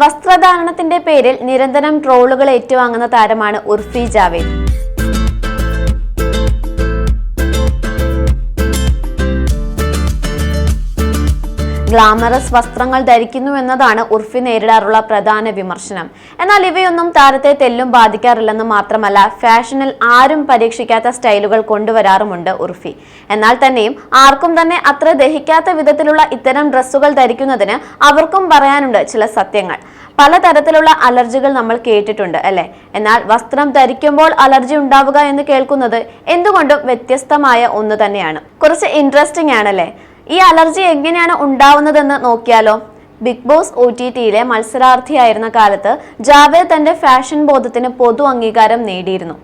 വസ്ത്രധാരണത്തിന്റെ പേരിൽ നിരന്തരം ട്രോളുകൾ ഏറ്റുവാങ്ങുന്ന താരമാണ് ഉർഫി ജാവേദ്. ഗ്ലാമറസ് വസ്ത്രങ്ങൾ ധരിക്കുന്നു എന്നതാണ് ഉർഫി നേരിടാറുള്ള പ്രധാന വിമർശനം. എന്നാൽ ഇവയൊന്നും താരത്തെ തെല്ലും ബാധിക്കാറില്ലെന്ന് മാത്രമല്ല ഫാഷനിൽ ആരും പരീക്ഷിക്കാത്ത സ്റ്റൈലുകൾ കൊണ്ടുവരാറുമുണ്ട് ഉർഫി. എന്നാൽ തന്നെയും ആർക്കും തന്നെ അത്ര ദഹിക്കാത്ത വിധത്തിലുള്ള ഇത്തരം ഡ്രസ്സുകൾ ധരിക്കുന്നതിന് അവർക്കും പറയാനുണ്ട് ചില സത്യങ്ങൾ. പലതരത്തിലുള്ള അലർജികൾ നമ്മൾ കേട്ടിട്ടുണ്ട് അല്ലെ? എന്നാൽ വസ്ത്രം ധരിക്കുമ്പോൾ അലർജി ഉണ്ടാവുക എന്ന് കേൾക്കുന്നത് എന്തുകൊണ്ടും വ്യത്യസ്തമായ ഒന്ന് തന്നെയാണ്. കുറച്ച് ഇൻട്രസ്റ്റിംഗ് ആണല്ലേ? ഈ അലർജി എങ്ങനെയാണ് ഉണ്ടാവുന്നതെന്ന് നോക്കിയാലോ? ബിഗ് ബോസ് ഒ ടി ടിയിലെ മത്സരാർത്ഥിയായിരുന്ന കാലത്ത് ജാവേദ് തന്റെ ഫാഷൻ ബോധത്തിന് പൊതു അംഗീകാരം നേടിയിരുന്നു.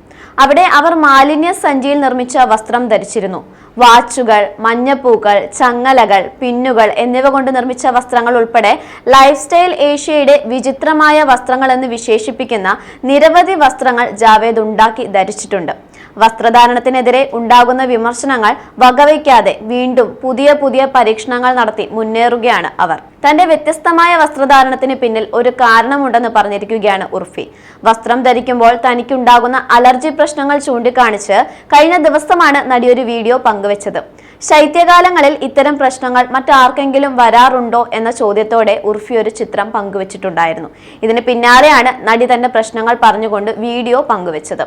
അവിടെ അവർ മാലിന്യ സഞ്ചിയിൽ നിർമ്മിച്ച വസ്ത്രം ധരിച്ചിരുന്നു. വാച്ചുകൾ മഞ്ഞപ്പൂക്കൾ ചങ്ങലകൾ പിന്നുകൾ എന്നിവ കൊണ്ട് നിർമ്മിച്ച വസ്ത്രങ്ങൾ ഉൾപ്പെടെ ലൈഫ് സ്റ്റൈൽ ഏഷ്യയുടെ വിചിത്രമായ വസ്ത്രങ്ങൾ എന്ന് വിശേഷിപ്പിക്കുന്ന നിരവധി വസ്ത്രങ്ങൾ ജാവേദ് ഉണ്ടാക്കി ധരിച്ചിട്ടുണ്ട്. വസ്ത്രധാരണത്തിനെതിരെ ഉണ്ടാകുന്ന വിമർശനങ്ങൾ വകവയ്ക്കാതെ വീണ്ടും പുതിയ പുതിയ പരീക്ഷണങ്ങൾ നടത്തി മുന്നേറുകയാണ് അവർ. തന്റെ വ്യത്യസ്തമായ വസ്ത്രധാരണത്തിന് പിന്നിൽ ഒരു കാരണമുണ്ടെന്ന് പറഞ്ഞിരിക്കുകയാണ് ഉർഫി. വസ്ത്രം ധരിക്കുമ്പോൾ തനിക്കുണ്ടാകുന്ന അലർജി പ്രശ്നങ്ങൾ ചൂണ്ടിക്കാണിച്ച് കഴിഞ്ഞ ദിവസമാണ് നടി ഒരു വീഡിയോ പങ്കുവച്ചത്. ശൈത്യകാലങ്ങളിൽ ഇത്തരം പ്രശ്നങ്ങൾ മറ്റാർക്കെങ്കിലും വരാറുണ്ടോ എന്ന ചോദ്യത്തോടെ ഉർഫി ഒരു ചിത്രം പങ്കുവച്ചിട്ടുണ്ടായിരുന്നു. ഇതിന് പിന്നാലെയാണ് നടി തന്റെ പ്രശ്നങ്ങൾ പറഞ്ഞുകൊണ്ട് വീഡിയോ പങ്കുവച്ചത്.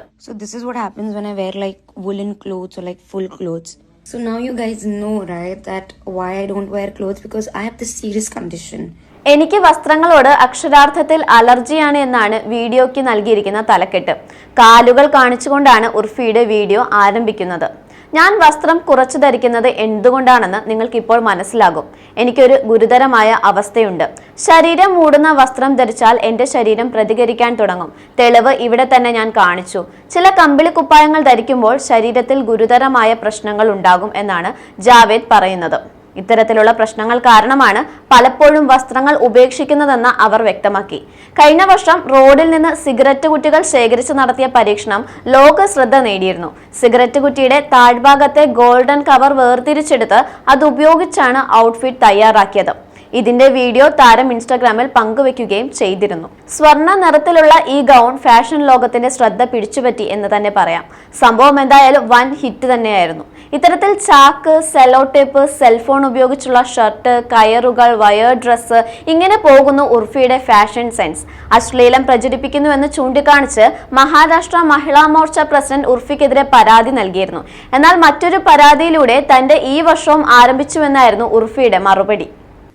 So now you guys know, right, that why I don't wear clothes? Because I have this serious condition. എനിക്ക് വസ്ത്രങ്ങളോട് അക്ഷരാർത്ഥത്തിൽ അലർജിയാണ് എന്നാണ് വീഡിയോയ്ക്ക് നൽകിയിരിക്കുന്ന തലക്കെട്ട്. കാലുകൾ കാണിച്ചുകൊണ്ടാണ് ഉർഫിയുടെ വീഡിയോ ആരംഭിക്കുന്നത്. ഞാൻ വസ്ത്രം കുറച്ചു ധരിക്കുന്നത് എന്തുകൊണ്ടാണെന്ന് നിങ്ങൾക്ക് ഇപ്പോൾ മനസ്സിലാകും. എനിക്കൊരു ഗുരുതരമായ അവസ്ഥയുണ്ട്. ശരീരം മൂടുന്ന വസ്ത്രം ധരിച്ചാൽ എന്റെ ശരീരം പ്രതികരിക്കാൻ തുടങ്ങും. തെളിവ് ഇവിടെ തന്നെ ഞാൻ കാണിച്ചു. ചില കമ്പിളി കുപ്പായങ്ങൾ ധരിക്കുമ്പോൾ ശരീരത്തിൽ ഗുരുതരമായ പ്രശ്നങ്ങൾ ഉണ്ടാകും എന്നാണ് ജാവേദ് പറയുന്നത്. ഇത്തരത്തിലുള്ള പ്രശ്നങ്ങൾ കാരണമാണ് പലപ്പോഴും വസ്ത്രങ്ങൾ ഉപേക്ഷിക്കുന്നതെന്ന് അവർ വ്യക്തമാക്കി. കഴിഞ്ഞ വർഷം റോഡിൽ നിന്ന് സിഗരറ്റ് കുറ്റികൾ ശേഖരിച്ച് നടത്തിയ പരീക്ഷണം ലോക ശ്രദ്ധ നേടിയിരുന്നു. സിഗരറ്റ് കുറ്റിയുടെ താഴ്ഭാഗത്തെ ഗോൾഡൻ കവർ വേർതിരിച്ചെടുത്ത് അത് ഉപയോഗിച്ചാണ് ഔട്ട്ഫിറ്റ് തയ്യാറാക്കിയത്. ഇതിന്റെ വീഡിയോ താരം ഇൻസ്റ്റാഗ്രാമിൽ പങ്കുവെക്കുകയും ചെയ്തിരുന്നു. സ്വർണ നിറത്തിലുള്ള ഈ ഗൗൺ ഫാഷൻ ലോകത്തിന്റെ ശ്രദ്ധ പിടിച്ചുപറ്റി എന്ന് തന്നെ പറയാം. സംഭവം എന്തായാലും വൻ ഹിറ്റ് തന്നെയായിരുന്നു. ഇത്തരത്തിൽ ചാക്ക് സെലോ ടേപ്പ് സെൽഫോൺ ഉപയോഗിച്ചുള്ള ഷർട്ട് കയറുകൾ വയർ ഡ്രസ്സ് ഇങ്ങനെ പോകുന്നു ഉർഫിയുടെ ഫാഷൻ സെൻസ് അശ്ലീലം പ്രചരിപ്പിക്കുന്നു എന്ന് ചൂണ്ടിക്കാണിച്ച് മഹാരാഷ്ട്ര മഹിളാ മോർച്ച പ്രസിഡന്റ് ഉർഫിക്കെതിരെ പരാതി നൽകിയിരുന്നു. എന്നാൽ മറ്റൊരു പരാതിയിലൂടെ തന്റെ ഈ വർഷവും ആരംഭിച്ചുവെന്നായിരുന്നു ഉർഫിയുടെ മറുപടി.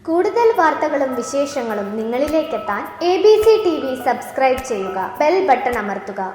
കൂടുതൽ വാർത്തകളും വിശേഷങ്ങളും നിങ്ങളിലേക്കെത്താൻ A B C T V subscribe ചെയ്യുക ബെൽ ബട്ടൺ അമർത്തുക.